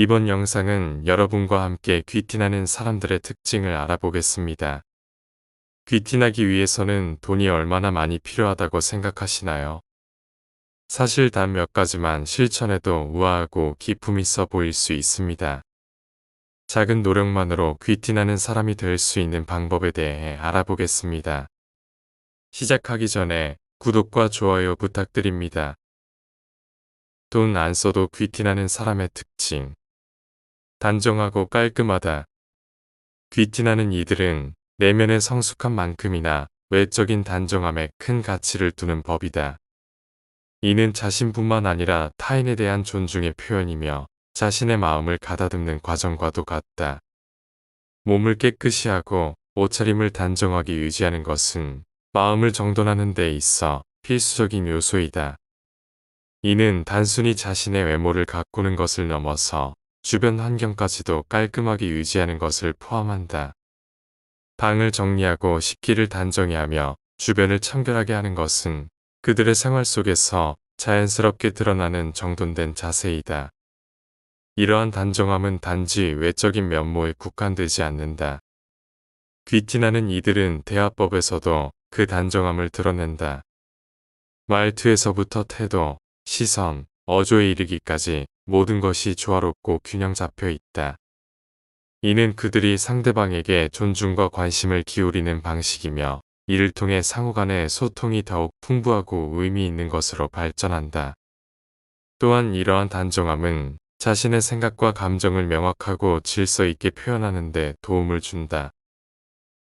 이번 영상은 여러분과 함께 귀티나는 사람들의 특징을 알아보겠습니다. 귀티나기 위해서는 돈이 얼마나 많이 필요하다고 생각하시나요? 사실 단 몇 가지만 실천해도 우아하고 기품 있어 보일 수 있습니다. 작은 노력만으로 귀티나는 사람이 될 수 있는 방법에 대해 알아보겠습니다. 시작하기 전에 구독과 좋아요 부탁드립니다. 돈 안 써도 귀티나는 사람의 특징. 단정하고 깔끔하다. 귀티나는 이들은 내면의 성숙한 만큼이나 외적인 단정함에 큰 가치를 두는 법이다. 이는 자신뿐만 아니라 타인에 대한 존중의 표현이며 자신의 마음을 가다듬는 과정과도 같다. 몸을 깨끗이 하고 옷차림을 단정하게 유지하는 것은 마음을 정돈하는 데 있어 필수적인 요소이다. 이는 단순히 자신의 외모를 가꾸는 것을 넘어서 주변 환경까지도 깔끔하게 유지하는 것을 포함한다. 방을 정리하고 식기를 단정히 하며 주변을 청결하게 하는 것은 그들의 생활 속에서 자연스럽게 드러나는 정돈된 자세이다. 이러한 단정함은 단지 외적인 면모에 국한되지 않는다. 귀티나는 이들은 대화법에서도 그 단정함을 드러낸다. 말투에서부터 태도, 시선, 어조에 이르기까지 모든 것이 조화롭고 균형 잡혀 있다. 이는 그들이 상대방에게 존중과 관심을 기울이는 방식이며 이를 통해 상호 간의 소통이 더욱 풍부하고 의미 있는 것으로 발전한다. 또한 이러한 단정함은 자신의 생각과 감정을 명확하고 질서 있게 표현하는 데 도움을 준다.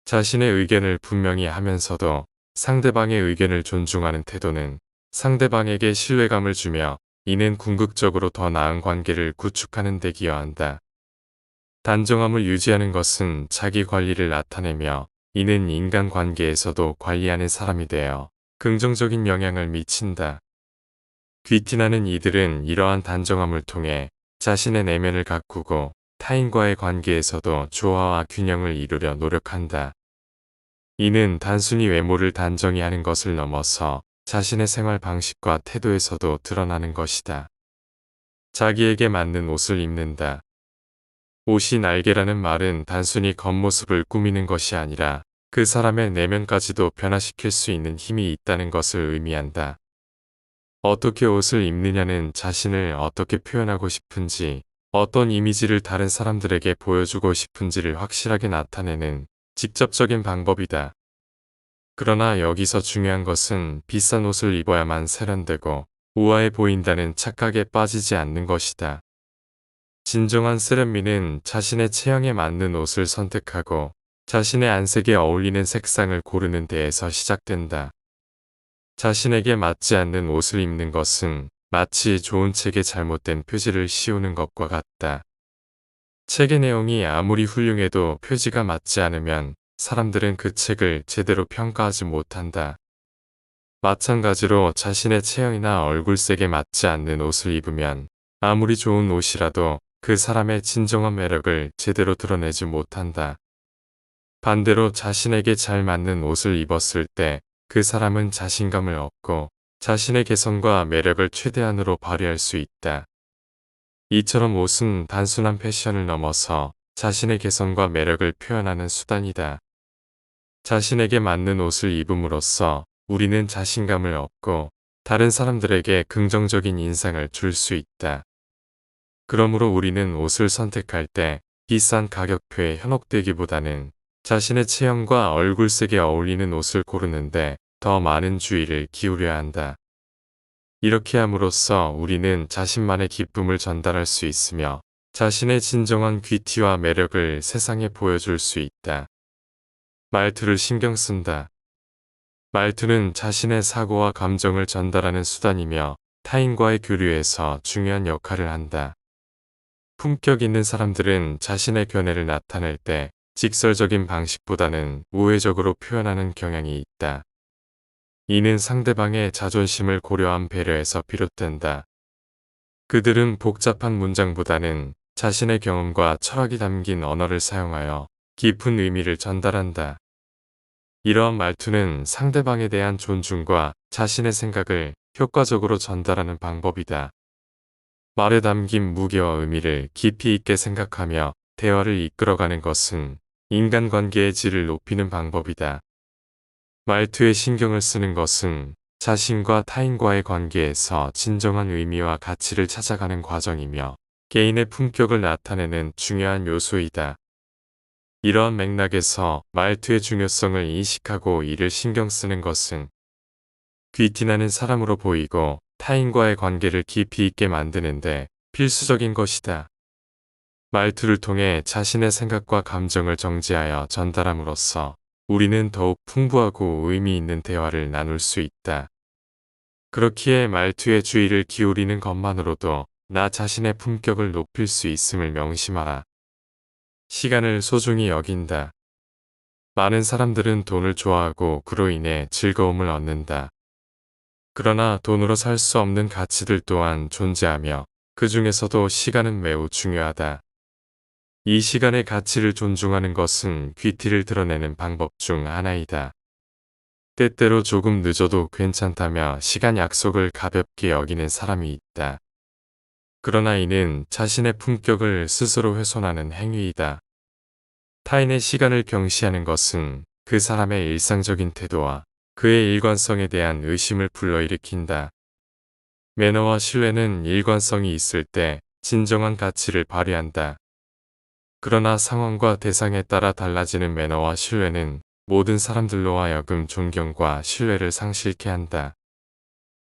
자신의 의견을 분명히 하면서도 상대방의 의견을 존중하는 태도는 상대방에게 신뢰감을 주며 이는 궁극적으로 더 나은 관계를 구축하는 데 기여한다. 단정함을 유지하는 것은 자기 관리를 나타내며 이는 인간 관계에서도 관리하는 사람이 되어 긍정적인 영향을 미친다. 귀티나는 이들은 이러한 단정함을 통해 자신의 내면을 가꾸고 타인과의 관계에서도 조화와 균형을 이루려 노력한다. 이는 단순히 외모를 단정히 하는 것을 넘어서 자신의 생활 방식과 태도에서도 드러나는 것이다. 자기에게 맞는 옷을 입는다. 옷이 날개라는 말은 단순히 겉모습을 꾸미는 것이 아니라 그 사람의 내면까지도 변화시킬 수 있는 힘이 있다는 것을 의미한다. 어떻게 옷을 입느냐는 자신을 어떻게 표현하고 싶은지, 어떤 이미지를 다른 사람들에게 보여주고 싶은지를 확실하게 나타내는 직접적인 방법이다. 그러나 여기서 중요한 것은 비싼 옷을 입어야만 세련되고 우아해 보인다는 착각에 빠지지 않는 것이다. 진정한 세련미는 자신의 체형에 맞는 옷을 선택하고 자신의 안색에 어울리는 색상을 고르는 데에서 시작된다. 자신에게 맞지 않는 옷을 입는 것은 마치 좋은 책에 잘못된 표지를 씌우는 것과 같다. 책의 내용이 아무리 훌륭해도 표지가 맞지 않으면 사람들은 그 책을 제대로 평가하지 못한다. 마찬가지로 자신의 체형이나 얼굴색에 맞지 않는 옷을 입으면 아무리 좋은 옷이라도 그 사람의 진정한 매력을 제대로 드러내지 못한다. 반대로 자신에게 잘 맞는 옷을 입었을 때 그 사람은 자신감을 얻고 자신의 개성과 매력을 최대한으로 발휘할 수 있다. 이처럼 옷은 단순한 패션을 넘어서 자신의 개성과 매력을 표현하는 수단이다. 자신에게 맞는 옷을 입음으로써 우리는 자신감을 얻고 다른 사람들에게 긍정적인 인상을 줄 수 있다. 그러므로 우리는 옷을 선택할 때 비싼 가격표에 현혹되기보다는 자신의 체형과 얼굴색에 어울리는 옷을 고르는데 더 많은 주의를 기울여야 한다. 이렇게 함으로써 우리는 자신만의 기쁨을 전달할 수 있으며 자신의 진정한 귀티와 매력을 세상에 보여줄 수 있다. 말투를 신경 쓴다. 말투는 자신의 사고와 감정을 전달하는 수단이며 타인과의 교류에서 중요한 역할을 한다. 품격 있는 사람들은 자신의 견해를 나타낼 때 직설적인 방식보다는 우회적으로 표현하는 경향이 있다. 이는 상대방의 자존심을 고려한 배려에서 비롯된다. 그들은 복잡한 문장보다는 자신의 경험과 철학이 담긴 언어를 사용하여 깊은 의미를 전달한다. 이러한 말투는 상대방에 대한 존중과 자신의 생각을 효과적으로 전달하는 방법이다. 말에 담긴 무게와 의미를 깊이 있게 생각하며 대화를 이끌어가는 것은 인간관계의 질을 높이는 방법이다. 말투에 신경을 쓰는 것은 자신과 타인과의 관계에서 진정한 의미와 가치를 찾아가는 과정이며 개인의 품격을 나타내는 중요한 요소이다. 이러한 맥락에서 말투의 중요성을 인식하고 이를 신경 쓰는 것은 귀티나는 사람으로 보이고 타인과의 관계를 깊이 있게 만드는데 필수적인 것이다. 말투를 통해 자신의 생각과 감정을 정지하여 전달함으로써 우리는 더욱 풍부하고 의미 있는 대화를 나눌 수 있다. 그렇기에 말투에 주의를 기울이는 것만으로도 나 자신의 품격을 높일 수 있음을 명심하라. 시간을 소중히 여긴다. 많은 사람들은 돈을 좋아하고 그로 인해 즐거움을 얻는다. 그러나 돈으로 살 수 없는 가치들 또한 존재하며 그 중에서도 시간은 매우 중요하다. 이 시간의 가치를 존중하는 것은 귀티를 드러내는 방법 중 하나이다. 때때로 조금 늦어도 괜찮다며 시간 약속을 가볍게 여기는 사람이 있다. 그러나 이는 자신의 품격을 스스로 훼손하는 행위이다. 타인의 시간을 경시하는 것은 그 사람의 일상적인 태도와 그의 일관성에 대한 의심을 불러일으킨다. 매너와 신뢰는 일관성이 있을 때 진정한 가치를 발휘한다. 그러나 상황과 대상에 따라 달라지는 매너와 신뢰는 모든 사람들로 하여금 존경과 신뢰를 상실케 한다.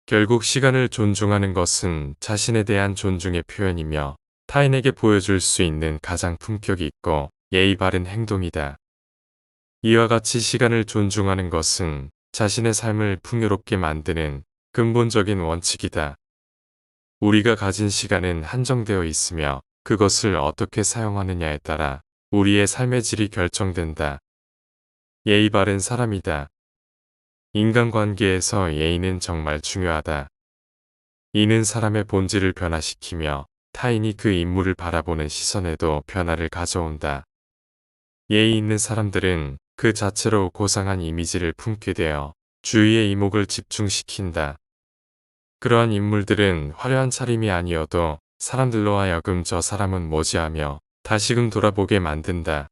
결국 시간을 존중하는 것은 자신에 대한 존중의 표현이며 타인에게 보여줄 수 있는 가장 품격이 있고 예의 바른 행동이다. 이와 같이 시간을 존중하는 것은 자신의 삶을 풍요롭게 만드는 근본적인 원칙이다. 우리가 가진 시간은 한정되어 있으며 그것을 어떻게 사용하느냐에 따라 우리의 삶의 질이 결정된다. 예의 바른 사람이다. 인간관계에서 예의는 정말 중요하다. 이는 사람의 본질을 변화시키며 타인이 그 인물을 바라보는 시선에도 변화를 가져온다. 예의 있는 사람들은 그 자체로 고상한 이미지를 품게 되어 주위의 이목을 집중시킨다. 그러한 인물들은 화려한 차림이 아니어도 사람들로 하여금 저 사람은 뭐지 하며 다시금 돌아보게 만든다.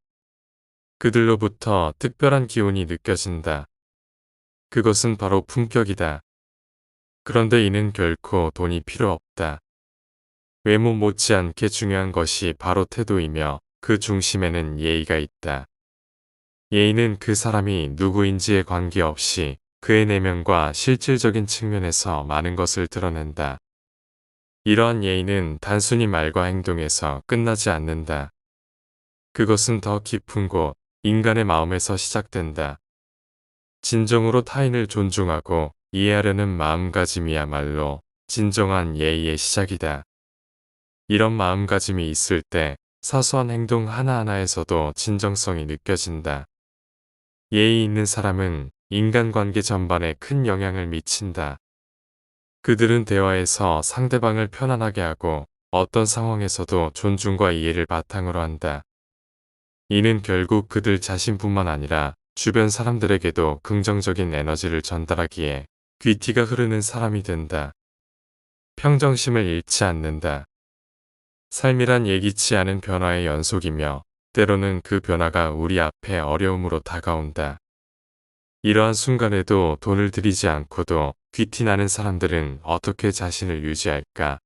그들로부터 특별한 기운이 느껴진다. 그것은 바로 품격이다. 그런데 이는 결코 돈이 필요 없다. 외모 못지않게 중요한 것이 바로 태도이며 그 중심에는 예의가 있다. 예의는 그 사람이 누구인지에 관계없이 그의 내면과 실질적인 측면에서 많은 것을 드러낸다. 이러한 예의는 단순히 말과 행동에서 끝나지 않는다. 그것은 더 깊은 곳, 인간의 마음에서 시작된다. 진정으로 타인을 존중하고 이해하려는 마음가짐이야말로 진정한 예의의 시작이다. 이런 마음가짐이 있을 때 사소한 행동 하나하나에서도 진정성이 느껴진다. 예의 있는 사람은 인간관계 전반에 큰 영향을 미친다. 그들은 대화에서 상대방을 편안하게 하고 어떤 상황에서도 존중과 이해를 바탕으로 한다. 이는 결국 그들 자신뿐만 아니라 주변 사람들에게도 긍정적인 에너지를 전달하기에 귀티가 흐르는 사람이 된다. 평정심을 잃지 않는다. 삶이란 예기치 않은 변화의 연속이며 때로는 그 변화가 우리 앞에 어려움으로 다가온다. 이러한 순간에도 돈을 들이지 않고도 귀티나는 사람들은 어떻게 자신을 유지할까?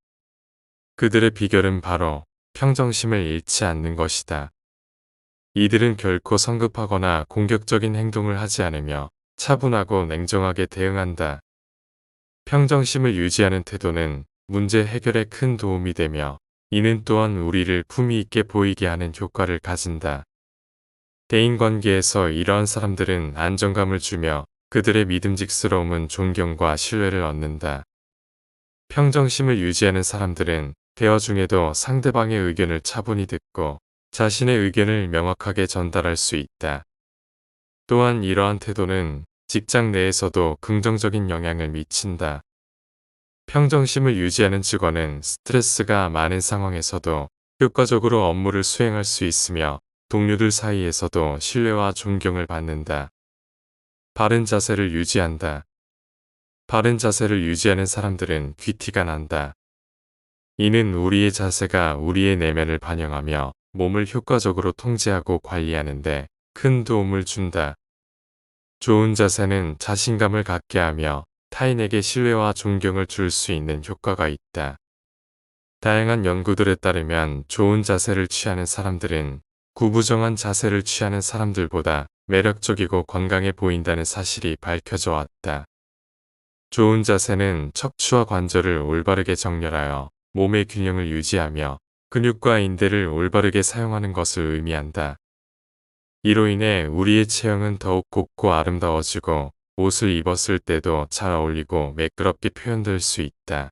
그들의 비결은 바로 평정심을 잃지 않는 것이다. 이들은 결코 성급하거나 공격적인 행동을 하지 않으며 차분하고 냉정하게 대응한다. 평정심을 유지하는 태도는 문제 해결에 큰 도움이 되며 이는 또한 우리를 품위 있게 보이게 하는 효과를 가진다. 대인관계에서 이러한 사람들은 안정감을 주며 그들의 믿음직스러움은 존경과 신뢰를 얻는다. 평정심을 유지하는 사람들은 대화 중에도 상대방의 의견을 차분히 듣고 자신의 의견을 명확하게 전달할 수 있다. 또한 이러한 태도는 직장 내에서도 긍정적인 영향을 미친다. 평정심을 유지하는 직원은 스트레스가 많은 상황에서도 효과적으로 업무를 수행할 수 있으며 동료들 사이에서도 신뢰와 존경을 받는다. 바른 자세를 유지한다. 바른 자세를 유지하는 사람들은 귀티가 난다. 이는 우리의 자세가 우리의 내면을 반영하며 몸을 효과적으로 통제하고 관리하는데 큰 도움을 준다. 좋은 자세는 자신감을 갖게 하며 타인에게 신뢰와 존경을 줄 수 있는 효과가 있다. 다양한 연구들에 따르면 좋은 자세를 취하는 사람들은 구부정한 자세를 취하는 사람들보다 매력적이고 건강해 보인다는 사실이 밝혀져 왔다. 좋은 자세는 척추와 관절을 올바르게 정렬하여 몸의 균형을 유지하며 근육과 인대를 올바르게 사용하는 것을 의미한다. 이로 인해 우리의 체형은 더욱 곱고 아름다워지고 옷을 입었을 때도 잘 어울리고 매끄럽게 표현될 수 있다.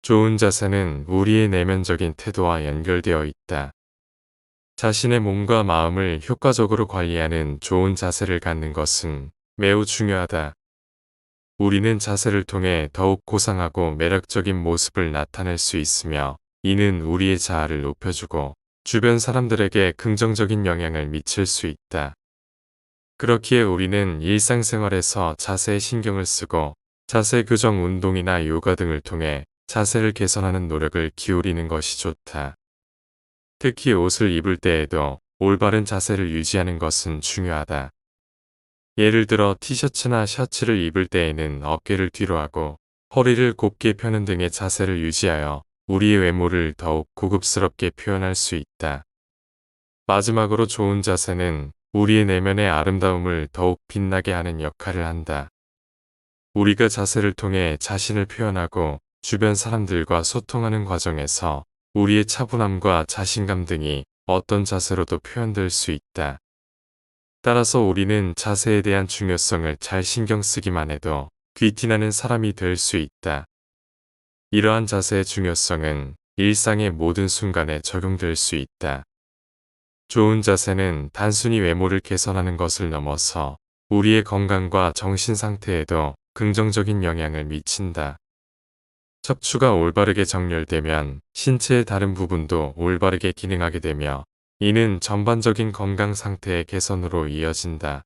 좋은 자세는 우리의 내면적인 태도와 연결되어 있다. 자신의 몸과 마음을 효과적으로 관리하는 좋은 자세를 갖는 것은 매우 중요하다. 우리는 자세를 통해 더욱 고상하고 매력적인 모습을 나타낼 수 있으며 이는 우리의 자아를 높여주고 주변 사람들에게 긍정적인 영향을 미칠 수 있다. 그렇기에 우리는 일상생활에서 자세에 신경을 쓰고 자세 교정 운동이나 요가 등을 통해 자세를 개선하는 노력을 기울이는 것이 좋다. 특히 옷을 입을 때에도 올바른 자세를 유지하는 것은 중요하다. 예를 들어 티셔츠나 셔츠를 입을 때에는 어깨를 뒤로 하고 허리를 곱게 펴는 등의 자세를 유지하여 우리의 외모를 더욱 고급스럽게 표현할 수 있다. 마지막으로 좋은 자세는 우리의 내면의 아름다움을 더욱 빛나게 하는 역할을 한다. 우리가 자세를 통해 자신을 표현하고 주변 사람들과 소통하는 과정에서 우리의 차분함과 자신감 등이 어떤 자세로도 표현될 수 있다. 따라서 우리는 자세에 대한 중요성을 잘 신경 쓰기만 해도 귀티나는 사람이 될 수 있다. 이러한 자세의 중요성은 일상의 모든 순간에 적용될 수 있다. 좋은 자세는 단순히 외모를 개선하는 것을 넘어서 우리의 건강과 정신 상태에도 긍정적인 영향을 미친다. 척추가 올바르게 정렬되면 신체의 다른 부분도 올바르게 기능하게 되며 이는 전반적인 건강 상태의 개선으로 이어진다.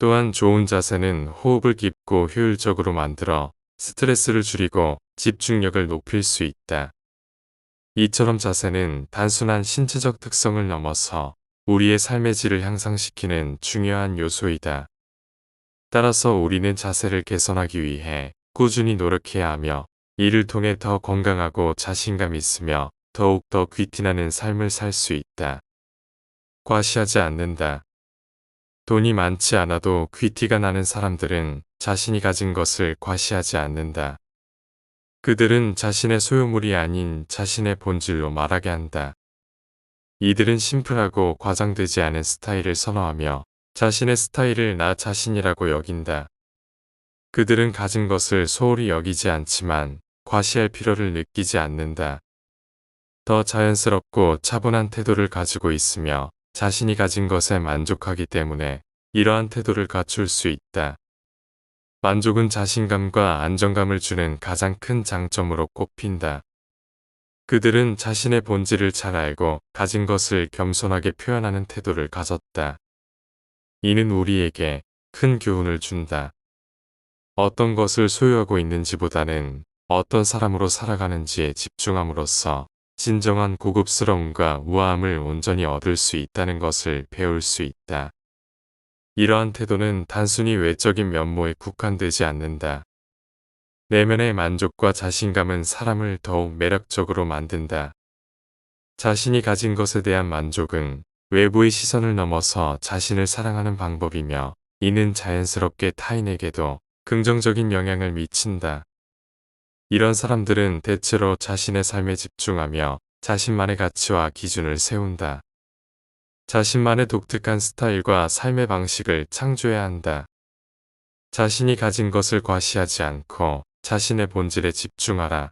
또한 좋은 자세는 호흡을 깊고 효율적으로 만들어 스트레스를 줄이고 집중력을 높일 수 있다. 이처럼 자세는 단순한 신체적 특성을 넘어서 우리의 삶의 질을 향상시키는 중요한 요소이다. 따라서 우리는 자세를 개선하기 위해 꾸준히 노력해야 하며 이를 통해 더 건강하고 자신감 있으며 더욱더 귀티나는 삶을 살 수 있다. 과시하지 않는다. 돈이 많지 않아도 귀티가 나는 사람들은 자신이 가진 것을 과시하지 않는다. 그들은 자신의 소유물이 아닌 자신의 본질로 말하게 한다. 이들은 심플하고 과장되지 않은 스타일을 선호하며 자신의 스타일을 나 자신이라고 여긴다. 그들은 가진 것을 소홀히 여기지 않지만 과시할 필요를 느끼지 않는다. 더 자연스럽고 차분한 태도를 가지고 있으며 자신이 가진 것에 만족하기 때문에 이러한 태도를 갖출 수 있다. 만족은 자신감과 안정감을 주는 가장 큰 장점으로 꼽힌다. 그들은 자신의 본질을 잘 알고 가진 것을 겸손하게 표현하는 태도를 가졌다. 이는 우리에게 큰 교훈을 준다. 어떤 것을 소유하고 있는지보다는 어떤 사람으로 살아가는지에 집중함으로써 진정한 고급스러움과 우아함을 온전히 얻을 수 있다는 것을 배울 수 있다. 이러한 태도는 단순히 외적인 면모에 국한되지 않는다. 내면의 만족과 자신감은 사람을 더욱 매력적으로 만든다. 자신이 가진 것에 대한 만족은 외부의 시선을 넘어서 자신을 사랑하는 방법이며 이는 자연스럽게 타인에게도 긍정적인 영향을 미친다. 이런 사람들은 대체로 자신의 삶에 집중하며 자신만의 가치와 기준을 세운다. 자신만의 독특한 스타일과 삶의 방식을 창조해야 한다. 자신이 가진 것을 과시하지 않고 자신의 본질에 집중하라.